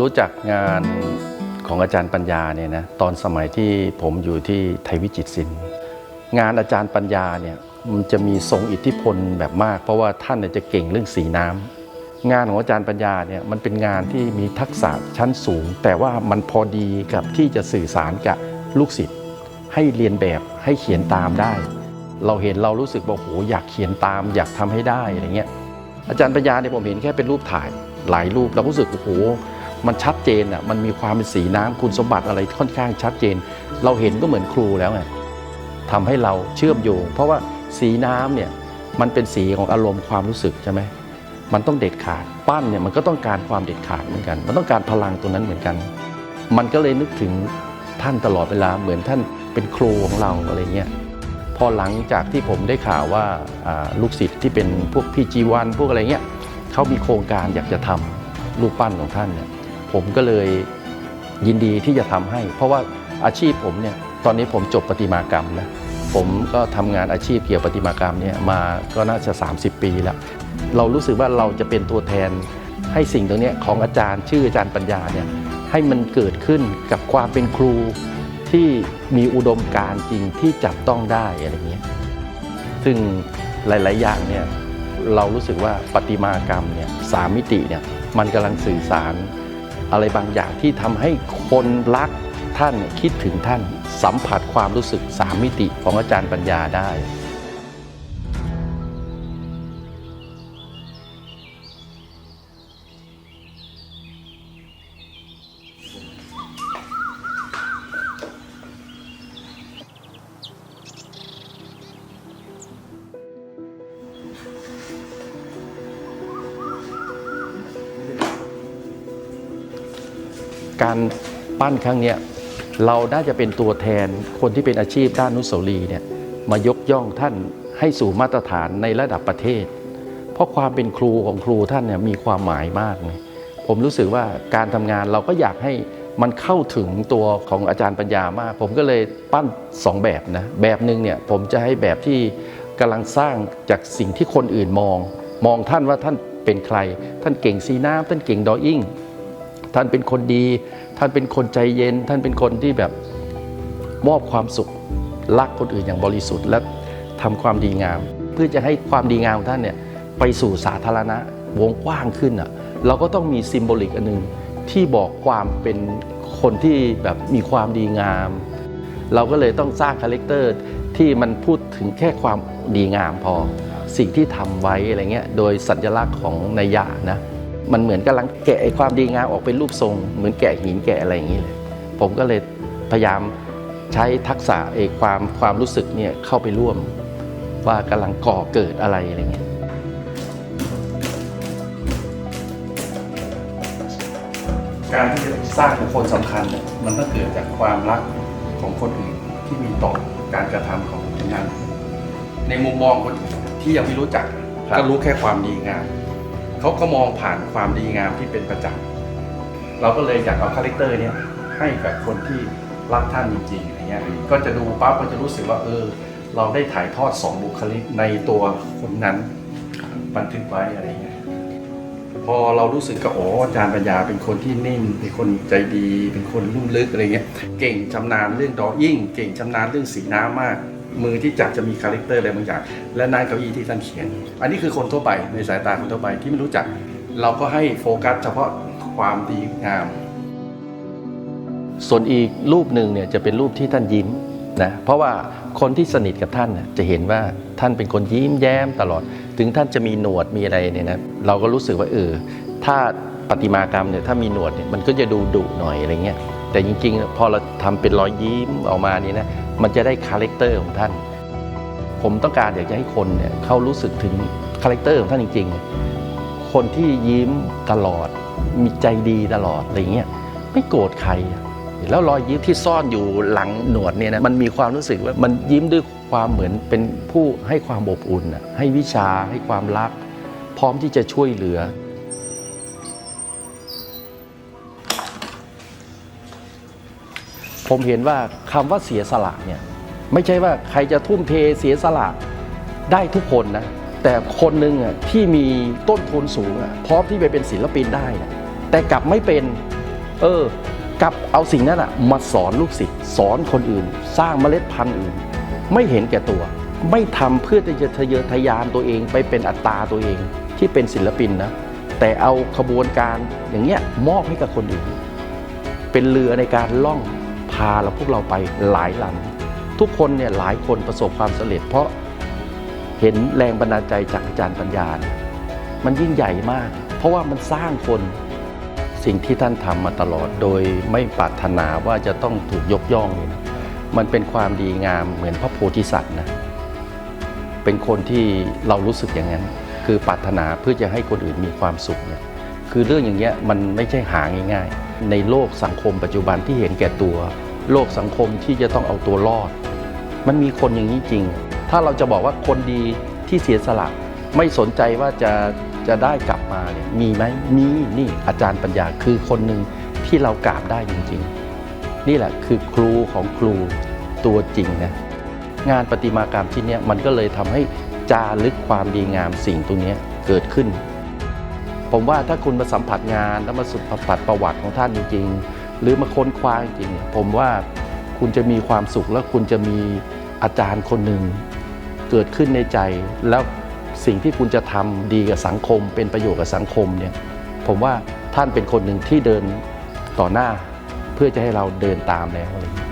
รู้จักงานของอาจารย์ปัญญาเนี่ยนะตอนสมัยที่ผมอยู่ที่ไทยวิจิตรศิลป์งานอาจารย์ปัญญาเนี่ยมันจะมีทรงอิทธิพลแบบมาก เพราะว่าท่านจะเก่งเรื่องสีน้ำงานของอาจารย์ปัญญาเนี่ยมันเป็นงานที่มีทักษะชั้นสูง แต่ว่ามันพอดีกับที่จะสื่อสารกับลูกศิษย์ให้เรียนแบบให้เขียนตามได้ เราเห็นเรารู้สึกว่าโหอยากเขียนตาม อยากทำให้ได้อะไรเงี้ยอาจารย์ปัญญาเนี่ยผมเห็นแค่เป็นรูปถ่ายหลายรูปเราก็รู้สึกโอ้โห มันชัดเจนอะมันมีความเป็นสีน้ำคุณสมบัติอะไรค่อนข้างชัดเจน เราเห็นก็เหมือนครูแล้วไงทำให้เราเชื่อมโยง เพราะว่าสีน้ำเนี่ยมันเป็นสีของอารมณ์ความรู้สึกใช่ไหมมันต้องเด็ดขาดปั้นเนี่ยมันก็ต้องการความเด็ดขาดเหมือนกัน มันต้องการพลังตรงนั้นเหมือนกัน มันก็เลยนึกถึงท่านตลอดเวลาเหมือนท่านเป็นครูของเราอะไรเงี้ยพอหลังจากที่ผมได้ข่าวว่าอ่าลูกศิษย์ที่เป็นพวกพี่จีวันพวกอะไรเงี้ยเขามีโครงการอยากจะทำรูปปั้นของท่านเนี่ย ผมก็เลยยินดีที่จะทำให้ เพราะว่าอาชีพผมเนี่ยตอนนี้ผมจบประติมากรรมนะผมก็ทำงานอาชีพเกี่ยวกับประติมากรรมเนี่ยมาก็น่าจะ 30 ปีแล้ว เรารู้สึกว่าเราจะเป็นตัวแทนให้สิ่งตรงนี้ของอาจารย์ชื่ออาจารย์ปัญญาเนี่ยให้มันเกิดขึ้นกับความเป็นครูที่มีอุดมการณ์จริงที่จับต้องได้อะไรเงี้ยซึ่งหลาย ๆ อย่างเนี่ยเรารู้สึกว่าประติมากรรมเนี่ยสามมิติเนี่ยมันกำลังสื่อสาร อะไรบางอย่างที่ทำให้คนรักท่านคิดถึงท่าน สัมผัสความรู้สึกสามมิติของอาจารย์ปัญญาได้ การปั้นครั้งนี้เราน่าจะเป็นตัวแทนคนที่เป็นอาชีพด้านนุสาวรีเนี่ยมายกย่องท่านให้สู่มาตรฐานในระดับประเทศ เพราะความเป็นครูของครูท่านเนี่ยมีความหมายมากเลยผมรู้สึกว่าการทำงานเราก็อยากให้มันเข้าถึงตัวของอาจารย์ปัญญามาก ผมก็เลยปั้นสองแบบนะ แบบหนึ่งเนี่ยผมจะให้แบบที่กำลังสร้างจากสิ่งที่คนอื่นมอง มองท่านว่าท่านเป็นใคร ท่านเก่งสีน้ำท่านเก่งดออิ่ง ท่านเป็นคนดี ท่านเป็นคนใจเย็น ท่านเป็นคนที่แบบมอบความสุขรักคนอื่นอย่างบริสุทธิ์ และทำความดีงาม เพื่อจะให้ความดีงามของท่านเนี่ยไปสู่สาธารณะวงกว้างขึ้นอะเราก็ต้องมีซิมโบลิกอันหนึงที่บอกความเป็นคนที่แบบมีความดีงาม เราก็เลยต้องสร้างคาแรคเตอร์ที่มันพูดถึงแค่ความดีงามพอ สิ่งที่ทำไว้อะไรเงี้ยโดยสัญลักษณ์ของนัยยะนะ มันเหมือนกำลังแกะความดีงามออกเป็นรูปทรง เหมือนแกะหินแกะอะไรอย่างนี้เลย ผมก็เลยพยายามใช้ทักษะไอ้ความความรู้สึกเนี่ยเข้าไปร่วม ว่ากำลังก่อเกิดอะไรอะไรเงี้ยการที่จะสร้างบุคคลสำคัญเนี่ยมันต้องเกิดจากความรักของคนอื่นที่มีต่อการกระทำของคนนั้น ในมุมมองคนที่ยังไม่รู้จักก็รู้แค่ความดีงาม เขาก็มองผ่านความดีงามที่เป็นประจักษ์เราก็เลยอยากเอาคาแรคเตอร์เนี้ยให้กับคนที่รักท่านจริงๆอย่างเงี้ยก็จะดูปั๊บก็จะรู้สึกว่าเออ เราได้ถ่ายทอดสองบุคลิกในตัวคนนั้นบันทึกไว้อะไรเงี้ยพอเรารู้สึกก็โอ้อาจารย์ปัญญาเป็นคนที่นิ่มเป็นคนใจดี เป็นคนลุ่มลึกอะไรเงี้ยเก่งชำนาญเรื่องดอยิ่ง เก่งชำนาญเรื่องสีน้ำมาก มือที่จับจะมีคาแรคเตอร์อะไรบางอย่าง และนายเก้าอี้ที่ท่านเขียน อันนี้คือคนทั่วไปในสายตาคนทั่วไปที่ไม่รู้จัก เราก็ให้โฟกัสเฉพาะความดีงาม ส่วนอีกรูปหนึ่งเนี่ยจะเป็นรูปที่ท่านยิ้มนะเพราะว่าคนที่สนิทกับท่านจะเห็นว่าท่านเป็นคนยิ้มแย้มตลอด ถึงท่านจะมีหนวดมีอะไรเนี่ยนะเราก็รู้สึกว่าเออถ้าประติมากรรมเนี่ยถ้ามีหนวดเนี่ยมันก็จะดูดุหน่อยอะไรเงี้ย แต่จริงๆ พอเราทำเป็นรอยยิ้มออกมานี่นะมันจะได้คาแรคเตอร์ของท่าน ผมต้องการอยากจะให้คนเนี่ยเขารู้สึกถึงคาแรคเตอร์ของท่านจริง ๆ คนที่ยิ้มตลอด มีใจดีตลอดอะไรเงี้ยไม่โกรธใคร แล้วรอยยิ้มที่ซ่อนอยู่หลังหนวดเนี่ยนะมันมีความรู้สึกว่ามันยิ้มด้วยความเหมือนเป็นผู้ให้ความอบอุ่นให้วิชาให้ความรัก พร้อมที่จะช่วยเหลือ ผมเห็นว่าคำว่าเสียสละเนี่ยไม่ใช่ว่าใครจะทุ่มเทเสียสละได้ทุกคนนะ แต่คนหนึ่งอะที่มีต้นทุนสูงอะพร้อมที่ไปเป็นศิลปินได้นะแต่กลับไม่เป็น เออกลับเอาสิ่งนั้นอะมาสอนลูกศิษย์สอนคนอื่น สร้างเมล็ดพันธุ์อื่น ไม่เห็นแก่ตัว ไม่ทำเพื่อที่จะทะเยอทะยานตัวเองไปเป็นอัตตาตัวเองที่เป็นศิลปินนะแต่เอาขบวนการอย่างเงี้ยมอบให้กับคนอื่น เป็นเรือในการล่องาเราพวกเราไปหลายลำทุกคนเนี่ยหลายคนประสบความสำเร็จ เพราะเห็นแรงบันดาลใจจากอาจารย์ปัญญาเนี่ยมันยิ่งใหญ่มาก เพราะว่ามันสร้างคนสิ่งที่ท่านทำมาตลอด โดยไม่ปรารถนาว่าจะต้องถูกยกย่องเนี่ยนะมันเป็นความดีงามเหมือนพระโพธิสัตว์นะเป็นคนที่เรารู้สึกอย่างนั้น คือปรารถนาเพื่อจะให้คนอื่นมีความสุขเนี่ยคือเรื่องอย่างเงี้ยมันไม่ใช่หาง่ายๆ ในโลกสังคมปัจจุบันที่เห็นแก่ตัว โลกสังคมที่จะต้องเอาตัวรอด มันมีคนอย่างนี้จริง ถ้าเราจะบอกว่าคนดีที่เสียสละไม่สนใจว่าจะจะได้กลับมาเนี่ยมีไหมมีนี่อาจารย์ปัญญาคือคนหนึ่งที่เรากราบได้จริง ๆ นี่แหละคือครูของครูตัวจริงนะงานประติมากรรมที่นี้มันก็เลยทำให้จารึกความดีงามสิ่งตรงนี้เกิดขึ้น ผมว่าถ้าคุณมาสัมผัสงานแล้วมาสัมผัสประวัติของท่านจริง ๆ หรือมาค้นคว้าจริงๆเนี่ยผมว่าคุณจะมีความสุขและคุณจะมีอาจารย์คนหนึ่งเกิดขึ้นในใจ แล้วสิ่งที่คุณจะทำดีกับสังคม เป็นประโยชน์กับสังคมเนี่ยผมว่าท่านเป็นคนหนึ่งที่เดินต่อหน้า เพื่อจะให้เราเดินตามแล้วอะไรอย่างนี้